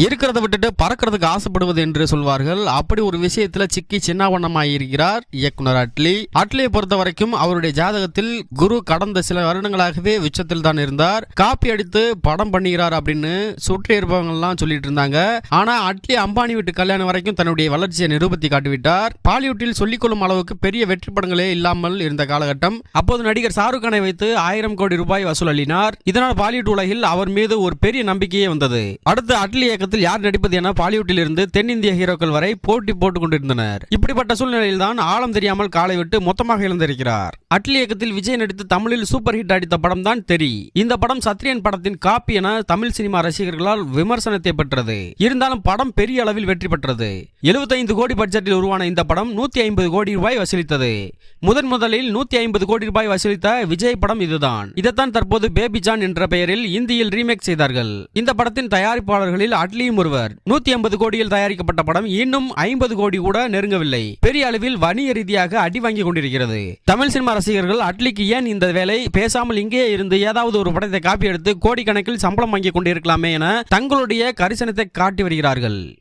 இருக்கிறத விட்டுட்டு பறக்கிறதுக்கு ஆசைப்படுவது என்று சொல்வார்கள். அப்படி ஒரு விஷயத்துல சிக்கி சின்னாவண்ணமாயிருக்கிறார் இயக்குனர் அட்லி. அட்லியை பொறுத்த வரைக்கும் அவருடைய ஜாதகத்தில் குரு கடந்த சில வருடங்களாகவே உச்சத்தில் தான் இருந்தார். காப்பி அடித்து படம் பண்ணுகிறார் அப்படின்னு சுற்றி இருப்பவங்க எல்லாம் சொல்லிட்டு இருந்தாங்க. ஆனா அட்லி அம்பானி வீட்டு கல்யாணம் வரைக்கும் தன்னுடைய வளர்ச்சியை நிரூபித்து காட்டிவிட்டார். பாலிவுட்டில் சொல்லிக்கொள்ளும் அளவுக்கு பெரிய வெற்றி படங்களே இல்லாமல் இருந்த காலகட்டம். அப்போது நடிகர் ஷாருக் கானை வைத்து ஆயிரம் கோடி ரூபாய் வசூல் அள்ளினார். இதனால் பாலிவுட் உலகில் அவர் மீது ஒரு பெரிய நம்பிக்கையே வந்தது. அடுத்து அட்லி இயக்கத்தில் யார் நடிப்பது என பாலிவுட்டில் இருந்து தென்னிந்திய ஹீரோக்கள் வரை போட்டி போட்டுக் கொண்டிருந்தனர் இப்படிப்பட்ட சூழ்நிலையில் தான் ஆழம் தெரியாமல் காலை விட்டு மொத்தமாக இழந்திருக்கிறார் அட்லி இயக்கத்தில் விஜய் நடித்து தமிழில் சூப்பர் ஹிட் அடித்த படம் தான் தெரி. இந்த படம் சத்ரியன் படத்தின் காப்பி என தமிழ் சினிமா ரசிகர்களால் விமர்சனத்தை பெற்றது. இருந்தாலும் படம் பெரிய அளவில் வெற்றி பெற்றது. 75 கோடி பட்ஜெட்டில் உருவான இந்த படம் நூத்தி ஐம்பது கோடி ரூபாய் வசூலித்தது. முதன் முதலில் நூத்தி ஐம்பது கோடி ரூபாய் வசூலித்த விஜய் படம் இதுதான். இதைத்தான் தற்போது பேபி ஜான் என்ற பெயரில் இந்தியில் ரீமேக் செய்தார்கள். இந்த படத்தின் தயாரிப்பாளர்களில் அட்லியும் ஒருவர். நூத்தி ஐம்பது கோடியில் தயாரிக்கப்பட்ட படம் இன்னும் ஐம்பது கோடி கூட நெருங்கவில்லை. பெரிய அளவில் வணிக ரீதியாக அடி வாங்கி கொண்டிருக்கிறது. தமிழ் சினிமா ரசிகர்கள் அட்லிக்கு ஏன் இந்த வேலை? பேசாமல் இங்கே இருந்து ஏதாவது ஒரு படத்தை காப்பி எடுத்து கோடிக்கணக்கில் சம்பளம் வாங்கி கொண்டிருக்கலாமே என தங்களுடைய கரிசனத்தை காட்டி வருகிறார்கள்.